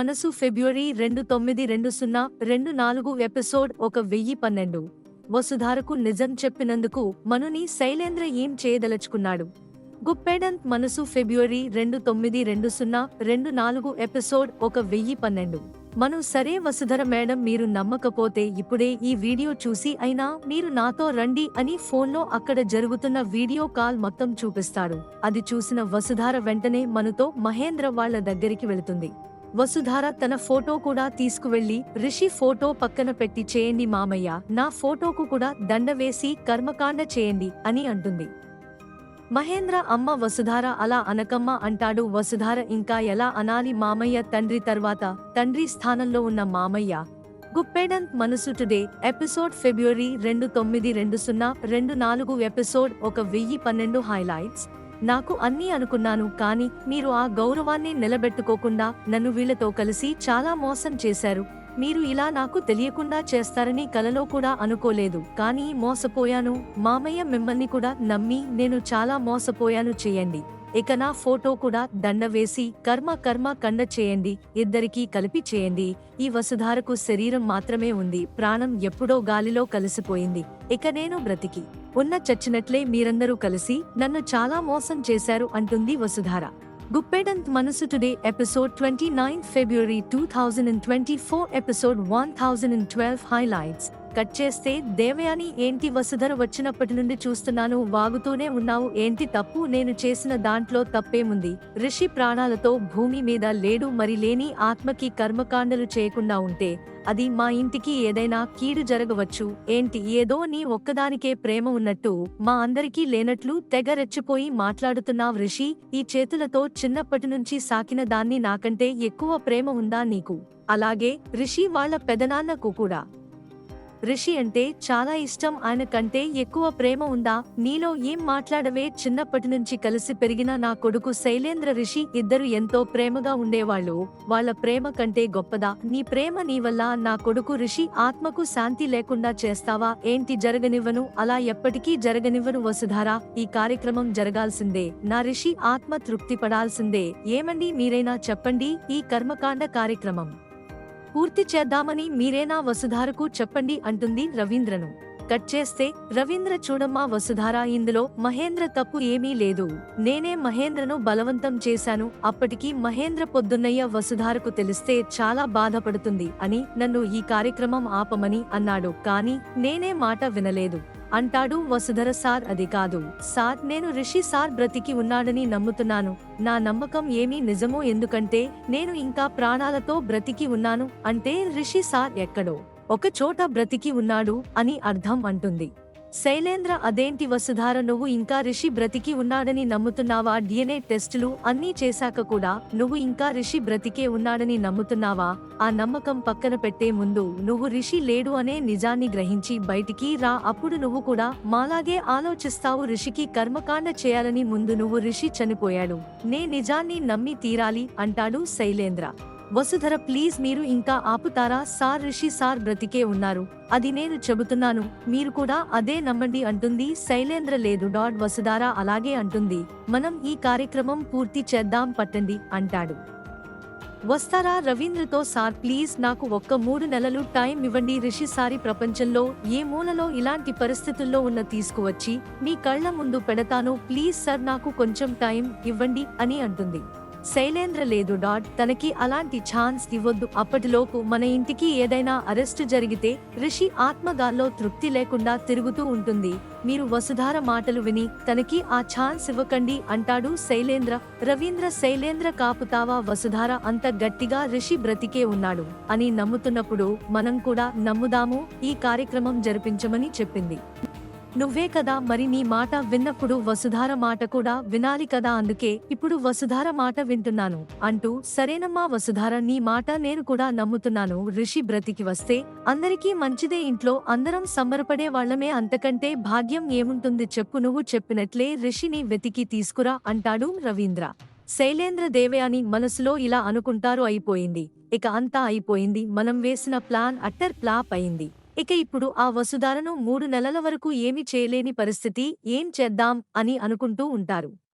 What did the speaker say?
మనసు ఫిబ్రవరి రెండు తొమ్మిది రెండు సున్నా రెండు నాలుగు ఎపిసోడ్ ఒక వెయ్యి పన్నెండు. వసుధారకు నిజం చెప్పినందుకు మనుని శైలేంద్ర ఏం చేయదలుచుకున్నాడు? గుప్పేడంత్ మనసు ఫిబ్రవరి రెండు తొమ్మిది రెండు సున్నా రెండు నాలుగు ఎపిసోడ్ ఒక వెయ్యి పన్నెండు. మను సరే వసుధర మేడం మీరు నమ్మకపోతే ఇప్పుడే ఈ వీడియో చూసి అయినా మీరు నాతో రండి అని ఫోన్లో అక్కడ జరుగుతున్న వీడియో కాల్ మొత్తం చూపిస్తాడు. అది చూసిన వసుధార వెంటనే మనుతో మహేంద్ర వాళ్ళ దగ్గరికి వెళుతుంది. వసుధార తన ఫోటో కూడా తీసుకువెళ్ళి రిషి ఫోటో పక్కన పెట్టి చేయండి మామయ్య నా ఫోటోకు కూడా దండ వేసి కర్మకాండ చేయండి అని అంటుంది. మహేంద్ర అమ్మ వసుధార అలా అనకమ్మ అంటాడు. వసుధార ఇంకా ఎలా అనాలి మామయ్య తండ్రి తర్వాత? తండ్రి స్థానంలో ఉన్న మామయ్య. గుప్పేడంత్ మనసు టుడే ఎపిసోడ్ ఫిబ్రవరి రెండు తొమ్మిది రెండు సున్నా రెండు నాలుగు ఎపిసోడ్ ఒక వెయ్యి పన్నెండు హైలైట్స్. నాకు అన్నీ అనుకున్నాను కానీ మీరు ఆ గౌరవాన్ని నిలబెట్టుకోకుండా నన్ను వీళ్ళతో కలిసి చాలా మోసం చేశారు. మీరు ఇలా నాకు తెలియకుండా చేస్తారని కలలో కూడా అనుకోలేదు కానీ మోసపోయాను. మామయ్య మిమ్మల్ని కూడా నమ్మి నేను చాలా మోసపోయాను చేయండి. ఇక నా ఫోటో కూడా దండ వేసి కర్మ కర్మ కండ చేయండి. ఇద్దరికీ కలిపి చేయండి. ఈ వసుధారకు శరీరం మాత్రమే ఉంది. ప్రాణం ఎప్పుడో గాలిలో కలిసిపోయింది. ఇక నేను బ్రతికి ఉన్న చచ్చినట్లే మీరందరూ కలిసి నన్ను చాలా మోసం చేశారు అంటుంది Vasudhara. Guppedantha Manasu today episode twenty nine February two thousand and twenty four episode one thousand and twelve highlights. Cut చేస్తే దేవయాని ఏంటి వసుధర వచ్చినప్పటి నుండి చూస్తున్నాను వాగుతూనే ఉన్నావు ఏంటి తప్పు? నేను చేసిన దాంట్లో తప్పేముంది? రిషి ప్రాణాలతో భూమి మీద లేడు మరి లేని ఆత్మకి కర్మకాండలు చేయకుండా ఉంటే అది మా ఇంటికి ఏదైనా కీడు జరగవచ్చు. ఏంటి? ఏదో నీ ఒక్కదానికే ప్రేమ ఉన్నట్టు మా అందరికీ లేనట్లు తెగ రెచ్చిపోయి మాట్లాడుతున్నావు రిషి ఈ చేతులతో చిన్నప్పటి నుంచి సాకిన దాన్ని నాకంటే ఎక్కువ ప్రేమ ఉందా నీకు? అలాగే రిషి వాళ్ళ పెదనాన్నకు కూడా. రిషి అంటే చాలా ఇష్టం. ఆయన కంటే ఎక్కువ ప్రేమ ఉందా? నీలో ఏం మాట్లాడవే? చిన్నప్పటి నుంచి కలిసి పెరిగిన నా కొడుకు శైలేంద్ర రిషి ఇద్దరు ఎంతో ప్రేమగా ఉండేవాళ్ళు. వాళ్ళ ప్రేమ కంటే గొప్పదా? నీ ప్రేమ నీ వల్ల నా కొడుకు రిషి ఆత్మకు శాంతి లేకుండా చేస్తావా? ఏంటి జరగనివ్వను? అలా ఎప్పటికీ జరగనివ్వను వసుధారా. ఈ కార్యక్రమం జరగాల్సిందే. నా రిషి ఆత్మ తృప్తి పడాల్సిందే ఏమండి మీరైనా చెప్పండి. ఈ కర్మకాండ కార్యక్రమం పూర్తి చేద్దామని మీరేనా వసుధారకు చెప్పండి అంటుంది రవీంద్రను. కట్ చేస్తే రవీంద్ర చూడమ్మా వసుధార ఇందులో మహేంద్ర తప్పు ఏమీ లేదు. నేనే మహేంద్రను బలవంతం చేశాను అప్పటికి మహేంద్ర పొద్దున్నయ్య వసుధారకు తెలిస్తే చాలా బాధపడుతుంది అని నన్ను ఈ కార్యక్రమం ఆపమని అన్నాడు కానీ నేనే మాట వినలేదు. అంటాడు వసుధర సార్ అది కాదు. సార్ నేను రిషి సార్ బ్రతికి ఉన్నాడని నమ్ముతున్నాను. నా నమ్మకం ఏమీ నిజమో ఎందుకంటే నేను ఇంకా ప్రాణాలతో బ్రతికి ఉన్నాను. అంటే రిషి సార్ ఎక్కడో ఒక చోట బ్రతికి ఉన్నాడు అని అర్థం అంటుంది. శైలేంద్ర అదేంటి వసుధార నువ్వు ఇంకా రిషి బ్రతికి ఉన్నాడని నమ్ముతున్నావా? డిఎన్ఏ టెస్టులు అన్నీ చేశాక కూడా నువ్వు ఇంకా రిషి బ్రతికే ఉన్నాడని నమ్ముతున్నావా? ఆ నమ్మకం పక్కన పెట్టే ముందు నువ్వు రిషి లేడు అనే నిజాన్ని గ్రహించి బయటికి రా. అప్పుడు నువ్వు కూడా మాలాగే ఆలోచిస్తావు. రిషికి కర్మకాండ చేయాలని ముందు నువ్వు రిషి చనిపోయాడు. నే నిజాన్ని నమ్మి తీరాలి అంటాడు శైలేంద్ర. వసుధర ప్లీజ్ మీరు ఇంకా ఆపుతారా? సార్ రిషి సార్ బ్రతికే ఉన్నారు. అది నేను చెబుతున్నాను. మీరు కూడా అదే నమ్మండి అంటుంది. శైలేంద్ర లేదు డాట్ వసుధార అలాగే అంటుంది. మనం ఈ కార్యక్రమం పూర్తి చేద్దాం పట్టండి అంటాడు. వస్తారా రవీంద్రతో సార్? ప్లీజ్ నాకు ఒక్క మూడు నెలలు టైం ఇవ్వండి. రిషి సారి ప్రపంచంలో ఏ మూలలో ఇలాంటి పరిస్థితుల్లో ఉన్న తీసుకువచ్చి మీ కళ్ళ ముందు పెడతాను. ప్లీజ్ సార్ నాకు కొంచెం టైం ఇవ్వండి అని అంటుంది. శైలేంద్ర లేదు డాట్ తనకి అలాంటి ఛాన్స్ ఇవ్వద్దు. అప్పటిలోపు మన ఇంటికి ఏదైనా అరెస్టు జరిగితే రిషి ఆత్మగాల్లో తృప్తి లేకుండా తిరుగుతూ ఉంటుంది. మీరు వసుధార మాటలు విని తనకి ఆ ఛాన్స్ ఇవ్వకండి అంటాడు శైలేంద్ర. రవీంద్ర శైలేంద్ర కాపుతావా వసుధార? అంత గట్టిగా రిషి బ్రతికే ఉన్నాడు అని నమ్ముతున్నప్పుడు మనం కూడా నమ్ముదాము. ఈ కార్యక్రమం జరిపించమని చెప్పింది. నువ్వే కదా మరి నీ మాట విన్నప్పుడు వసుధార మాట కూడా వినాలి కదా అందుకే ఇప్పుడు వసుధార మాట వింటున్నాను అంటూ సరేనమ్మా వసుధార నీ మాట నేను కూడా నమ్ముతున్నాను. రిషి బ్రతికి వస్తే అందరికీ మంచిదే ఇంట్లో అందరం సంబరపడే వాళ్ళమే అంతకంటే భాగ్యం ఏముంటుంది చెప్పు నువ్వు చెప్పినట్లే రిషిని వెతికి తీసుకురా అంటాడు రవీంద్ర. శైలేంద్ర దేవయాని మనసులో ఇలా అనుకుంటారు అయిపోయింది. ఇక అంతా అయిపోయింది. మనం వేసిన ప్లాన్ అట్టర్ ప్లాప్ అయింది. ఇక ఇప్పుడు ఆ వసుధారను మూడు నెలల వరకు ఏమి చేయలేని పరిస్థితి ఏం చేద్దాం అని అనుకుంటూ ఉంటారు.